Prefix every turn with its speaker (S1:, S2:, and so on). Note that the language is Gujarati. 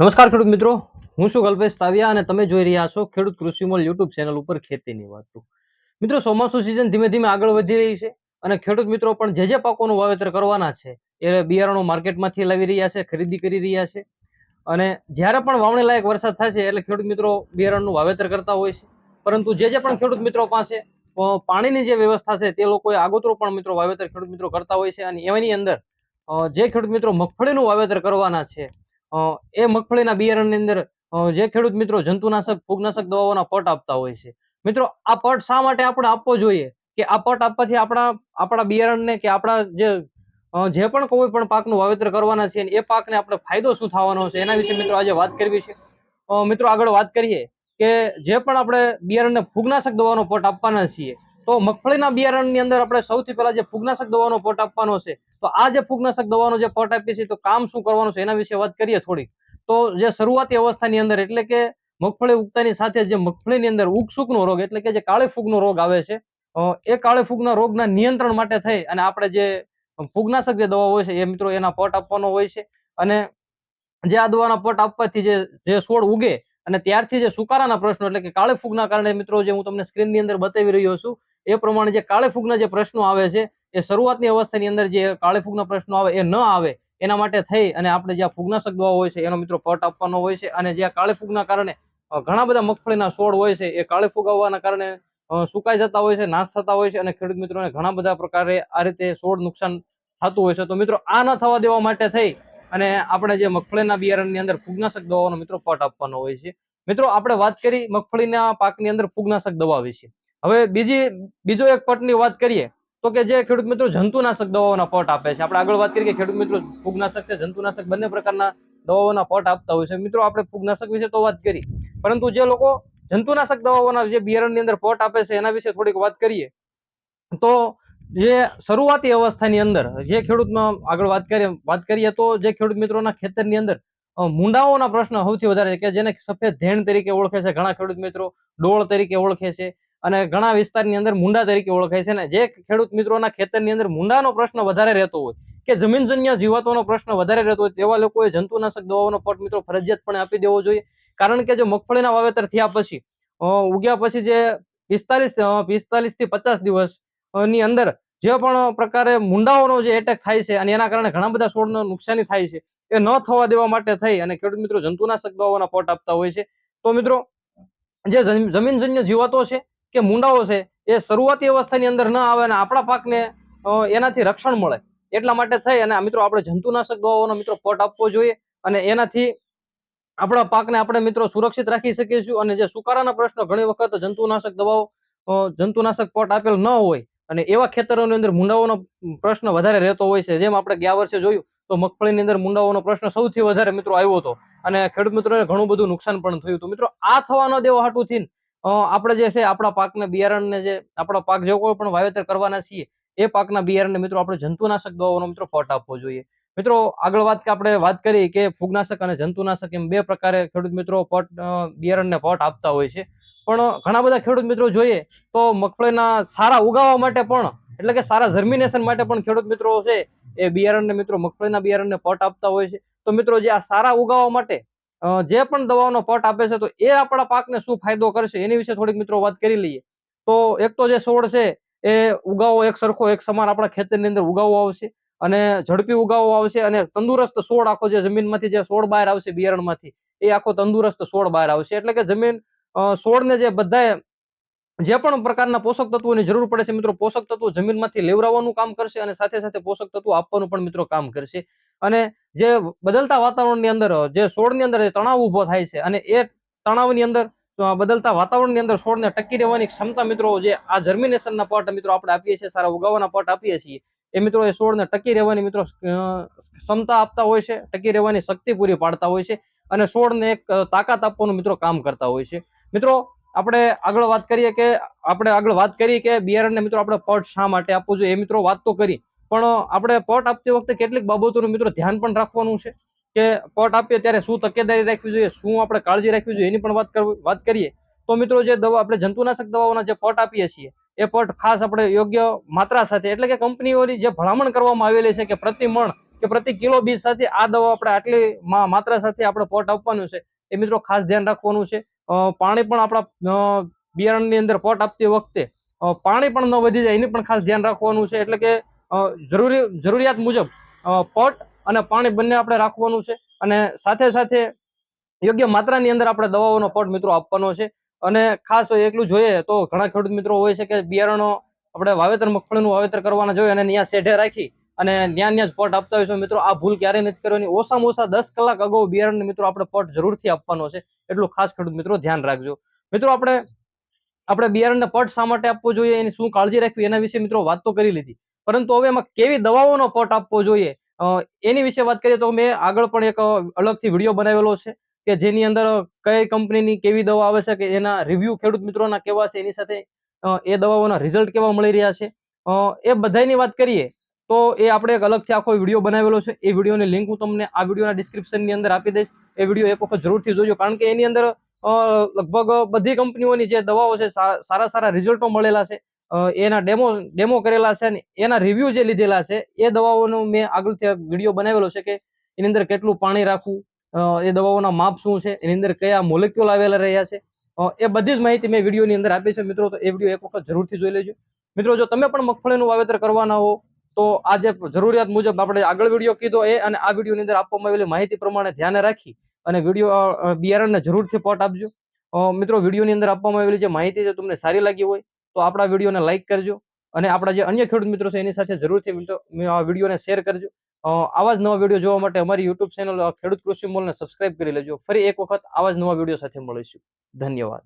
S1: નમસ્કાર ખેડૂત મિત્રો. હું છું કલ્પેશ તાવિયા અને તમે જોઈ રહ્યા છો ખેડૂત કૃષિમોલ યુટ્યુબ ચેનલ ઉપર ખેતીની વાતો. મિત્રો, ચોમાસું સિઝન ધીમે ધીમે આગળ વધી રહી છે અને ખેડૂત મિત્રો પણ જે જે પાકોનું વાવેતર કરવાના છે એ બિયારણો માર્કેટમાંથી લાવી રહ્યા છે, ખરીદી કરી રહ્યા છે. અને જ્યારે પણ વાવણી લાયક વરસાદ થશે એટલે ખેડૂત મિત્રો બિયારણનું વાવેતર કરતા હોય છે. પરંતુ જે જે પણ ખેડૂત મિત્રો પાસે પાણીની જે વ્યવસ્થા છે તે લોકોએ આગોતરું પણ મિત્રો વાવેતર ખેડૂત મિત્રો કરતા હોય છે અને એની અંદર જે ખેડૂત મિત્રો મગફળીનું વાવેતર કરવાના છે એ મગફળીના બિયારણની અંદર જે ખેડૂત મિત્રો જંતુનાશક, ફૂગનાશક દવાઓના પટ આપતા હોય છે. મિત્રો, આ પટ શા માટે આપણે આપવો જોઈએ? કે આ પટ આપવાથી આપણા આપણા બિયારણને કે આપણા જે જે પણ કોઈ પણ પાકનું વાવેતર કરવાના છે એ પાકને આપણે ફાયદો શું થવાનો છે એના વિશે મિત્રો આજે વાત કરવી છે. મિત્રો આગળ વાત કરીએ કે જે પણ આપણે બિયારણને ફૂગનાશક દવાનો પટ આપવાના છીએ તો મગફળીના બિયારણની અંદર આપણે સૌથી પહેલા જે ફૂગનાશક દવાનો પોટ આપવાનો છે, તો આ જે ફૂગનાશક દવાનો જે પોટ આપીએ છીએ, તો કામ શું કરવાનું છે એના વિશે વાત કરીએ થોડીક. તો જે શરૂઆતી અવસ્થાની અંદર એટલે કે મગફળી ઉગતાની સાથે જે મગફળીની અંદર ઉગસુકનો રોગ એટલે કે જે કાળી ફૂગનો રોગ આવે છે એ કાળી ફૂગના રોગના નિયંત્રણ માટે થઈ અને આપણે જે ફૂગનાશક જે દવા હોય છે, એ મિત્રો એના પોટ આપવાનો હોય છે. અને જે આ દવાના પોટ આપવાથી જે જે છોડ ઉગે અને ત્યારથી જે સુકારાના પ્રશ્નો એટલે કે કાળી ફૂગના કારણે મિત્રો જે હું તમને સ્ક્રીનની અંદર બતાવી રહ્યો છું એ પ્રમાણે જે કાળી ફૂગના જે પ્રશ્નો આવે છે, એ શરૂઆતની અવસ્થાની અંદર જે કાળી ફૂગના પ્રશ્નો આવે, એ ન આવે, એના માટે થઈ અને આપણે જે ફૂગનાશક દવા હોય છે, એનો મિત્રો પટ આપવાનો હોય છે અને જે કાળેફૂગના કાળી ફૂગના કારણે ઘણા બધા મગફળીના છોડ હોય છે, એ કાળી ફૂગ આવવાના કારણે સુકાઈ જતા હોય છે, નાશ થતા હોય છે અને ખેડૂત મિત્રોને ઘણા બધા પ્રકારે આ રીતે છોડ નુકસાન થતું હોય છે. તો મિત્રો, આ ન થવા દેવા માટે થઈ અને આપણે જે મગફળીના બિયારણની અંદર ફૂગનાશક દવાનો મિત્રો પટ આપવાનો હોય છે. મિત્રો, આપણે વાત કરી મગફળીના પાકની અંદર ફૂગનાશક દવા વિશે. હવે બીજી, બીજો એક પટની વાત કરીએ, તો કે જે ખેડૂત મિત્રો જંતુનાશક દવાઓના પટ આપે છે. આપણે આગળ વાત કરીએ કે ખેડૂત મિત્રો ફૂગનાશક છે, જંતુનાશક બંને પ્રકારના દવાઓના પટ આપતા હોય છે. મિત્રો, આપણે ફૂગનાશક વિશે તો વાત કરી, પરંતુ જે લોકો જંતુનાશક દવાઓના જે બિયારણની અંદર પટ આપે છે, એના વિશે થોડીક વાત કરીએ, તો જે શરૂઆતી અવસ્થાની અંદર, જે ખેડૂતમાં આગળ વાત કરીએ વાત કરીએ તો જે ખેડૂત મિત્રોના ખેતરની અંદર મૂંડાઓના પ્રશ્ન સૌથી વધારે છે કે જેને સફેદ ધેણ તરીકે ઓળખે છે. ઘણા ખેડૂત મિત્રો ડોળ તરીકે ઓળખે છે. અને ઘણા વિસ્તારની અંદર મુંડા તરીકે ઓળખાય છે ને, જે ખેડૂત મિત્રોના ખેતરની અંદર મુંડાનો પ્રશ્ન વધારે રહેતો હોય કે જમીનજન્ય જીવાતોનો પ્રશ્ન વધારે રહેતો હોય તેવા લોકોએ જંતુનાશક દવાઓનો પટ મિત્રો ફરજિયાતપણે આપી દેવો જોઈએ. કારણ કે જે મગફળીના વાવેતર થયા પછી ઉગ્યા પછી જે પિસ્તાલીસ પિસ્તાલીસથી પચાસ દિવસની અંદર જે પણ પ્રકારે મુંડાઓનો જે એટેક થાય છે અને એના કારણે ઘણા બધા છોડને નુકસાની થાય છે, એ ન થવા દેવા માટે થઈ અને ખેડૂત મિત્રો જંતુનાશક દવાઓના પટ આપતા હોય છે. તો મિત્રો, જે જમીનજન્ય જીવાતો છે કે મુંડાઓ છે, એ શરૂઆતી અવસ્થાની અંદર ન આવે અને આપણા પાકને એનાથી રક્ષણ મળે. એટલા માટે થઈ અને મિત્રો આપણે જંતુનાશક દવાઓનો મિત્રો પટ આપવો જોઈએ અને એનાથી આપણા પાકને આપણે મિત્રો સુરક્ષિત રાખી શકીશું અને જે સુકારાના પ્રશ્નો ઘણી વખત જંતુનાશક દવાઓ જંતુનાશક પટ આપેલ ન હોય અને એવા ખેતરોની અંદર મુંડાઓનો પ્રશ્ન વધારે રહેતો હોય છે. જેમ આપણે ગયા વર્ષે જોયું, તો મગફળીની અંદર મુંડાઓનો પ્રશ્ન સૌથી વધારે મિત્રો આવ્યો હતો અને ખેડૂત મિત્રોને ઘણું બધું નુકસાન પણ થયું હતું. મિત્રો, આ થવા ન દેવા હાટુથી આપણે જે છે, આપણા પાકને બિયારણને જે, આપણા પાક જે કોઈ પણ વાવેતર કરવાના છીએ, એ પાકના બિયારણને મિત્રો આપણે જંતુનાશક દવાઓનો મિત્રો ફોટ આપવો જોઈએ. મિત્રો, આગળ વાત કે આપણે વાત કરી કે ફૂગનાશક અને જંતુનાશક એમ બે પ્રકારે ખેડૂત મિત્રો પટ બિયારણને પટ આપતા હોય છે. પણ ઘણા બધા ખેડૂત મિત્રો જોઈએ તો મગફળીના સારા ઉગાવવા માટે પણ, એટલે કે સારા જર્મિનેશન માટે પણ ખેડૂત મિત્રો છે, એ બિયારણને મિત્રો મગફળીના બિયારણને પટ આપતા હોય છે. તો મિત્રો, જે આ સારા ઉગાવવા માટે જે પણ દવાઓનો પટ આપે છે, તો એ આપણા પાકને શું ફાયદો કરશે? એની વિશે થોડીક મિત્રો વાત કરી લઈએ. તો એક તો જે છોડ છે, એ ઉગાવો એક સરખો, એક સમાન આપણા ખેતરની અંદર ઉગાવો આવશે અને ઝડપી ઉગાવો આવશે અને તંદુરસ્ત છોડ આખો જે જમીનમાંથી જે છોડ બહાર આવશે બિયારણમાંથી, એ આખો તંદુરસ્ત છોડ બહાર આવશે. એટલે કે જમીન સોળને જે બધાએ, જે પણ પ્રકારના પોષક તત્વોની જરૂર પડે છે મિત્રો, પોષક તત્વો જમીનમાંથી લેવરાવવાનું કામ કરશે અને સાથે સાથે પોષક તત્વો આપવાનું પણ મિત્રો કામ કરશે. અને જે બદલતા વાતાવરણની અંદર, જે છોડની અંદર તણાવ ઊભો થાય છે અને એ તણાવની અંદર બદલતા વાતાવરણની અંદર છોડને ટકી રહેવાની ક્ષમતા મિત્રો, જે આ જર્મિનેશનના પટ મિત્રો આપણે આપીએ છીએ, સારા ઉગાવાના પટ આપીએ છીએ, એ મિત્રો એ છોડને ટકી રહેવાની મિત્રો ક્ષમતા આપતા હોય છે, ટકી રહેવાની શક્તિ પૂરી પાડતા હોય છે અને છોડને એક તાકાત આપવાનું મિત્રો કામ કરતા હોય છે. મિત્રો, આપણે આગળ વાત કરીએ કે, આપણે આગળ વાત કરી કે બિયારણને મિત્રો આપણે પટ શા માટે આપવું જોઈએ, એ મિત્રો વાત તો કરી પણ આપણે પોટ આપતી વખતે કેટલીક બાબતોનું મિત્રો ધ્યાન પણ રાખવાનું છે કે પોટ આપીએ ત્યારે શું તકેદારી રાખવી જોઈએ, શું આપણે કાળજી રાખવી જોઈએ, એની પણ વાત વાત કરીએ. તો મિત્રો જે દવા, આપણે જંતુનાશક દવાઓના જે પોટ આપીએ છીએ, એ પોટ ખાસ આપણે યોગ્ય માત્રા સાથે, એટલે કે કંપનીઓની જે ભલામણ કરવામાં આવેલી છે કે પ્રતિ મણ કે પ્રતિ કિલો બીજ સાથે આ દવા આપણે આટલી માત્રા સાથે આપણે પોટ આપવાનું છે, એ મિત્રો ખાસ ધ્યાન રાખવાનું છે. પાણી પણ આપણા બિયારણની અંદર પોટ આપતી વખતે પાણી પણ ન વધી જાય એની પણ ખાસ ધ્યાન રાખવાનું છે, એટલે કે જરૂરી, જરૂરિયાત મુજબ પટ અને પાણી બંને આપણે રાખવાનું છે અને સાથે સાથે યોગ્ય માત્રાની અંદર આપણે દવાઓનો પોટ મિત્રો આપવાનો છે. અને ખાસ એટલું જોઈએ તો ઘણા ખેડૂત મિત્રો હોય છે કે બિયારણો આપણે વાવેતર મગફળીનું વાવેતર કરવાના જોઈએ અને ત્યાં શેઢે રાખી અને ત્યાં ત્યાં જ પટ આપતા હોય છે. મિત્રો, આ ભૂલ ક્યારેય નથી કરવાની. ઓછામાં ઓછા દસ કલાક અગાઉ બિયારણને મિત્રો આપણે પોટ જરૂરથી આપવાનો છે. એટલું ખાસ ખેડૂત મિત્રો ધ્યાન રાખજો. મિત્રો, આપણે આપણે બિયારણને પટ શા માટે આપવો જોઈએ? એની શું કાળજી રાખવી? એના વિશે મિત્રો વાત તો કરી લીધી. પરંતુ હવે એમાં કેવી દવાઓનો પટ આપવો જોઈએ? એની વિશે વાત કરીએ તો મેં આગળ પણ એક અલગથી વીડિયો બનાવેલો છે કે જેની અંદર કઈ કંપનીની કેવી દવા આવે છે કે એના રિવ્યુ ખેડૂત મિત્રોના કેવા છે, એની સાથે એ દવાઓના રિઝલ્ટ કેવા મળી રહ્યા છે? એ બધાની વાત કરીએ તો એ આપણે એક અલગથી આખો વીડિયો બનાવેલો છે. એ વિડીયોની લિંક હું તમને આ વિડીયોના ડિસ્ક્રિપ્શનની અંદર આપી દઈશ. એ વીડિયો એક વખત જરૂરથી જોજો કારણ કે એની અંદર લગભગ બધી કંપનીઓની જે દવાઓ છે સારા સારા રિઝલ્ટો મળેલા છે. એના ડેમો ડેમો કરેલા છે ને એના રિવ્યુ જે લીધેલા છે, એ દવાઓનો મેં આગળથી વીડિયો બનાવેલો છે કે એની અંદર કેટલું પાણી રાખવું એ દવાઓના માપ શું છે, એની અંદર કયા મોલેક્યુલ આવેલા રહ્યા છે એ બધી જ માહિતી મેં વિડીયોની અંદર આપી છે મિત્રો, તો એ વીડિયો એક વખત જરૂરથી જોઈ લેજો. મિત્રો, જો તમે પણ મગફળીનું વાવેતર કરવાના હો, તો આ જે જરૂરિયાત મુજબ આપણે આગળ વીડિયો કીધો એ અને આ વિડીયોની અંદર આપવામાં આવેલી માહિતી પ્રમાણે ધ્યાને રાખી અને વીડિયો બિયારણને જરૂરથી પોટ આપજો. મિત્રો વિડીયોની અંદર આપવામાં આવેલી જે માહિતી છે, તમને સારી લાગી હોય તો આપણા વિડીયોને લાઈક કરજો અને આપણા જે અન્ય ખેડૂત મિત્રો છે એની સાથે જરૂરથી વિડીયોને શેર કરજો. આવા જ નવા વીડિયો જોવા માટે અમારી યુટ્યુબ ચેનલ ખેડૂત કૃષિ મોલને સબસ્ક્રાઇબ કરી લેજો. ફરી એક વખત આવા જ નવા વીડિયો સાથે મળીશું. ધન્યવાદ.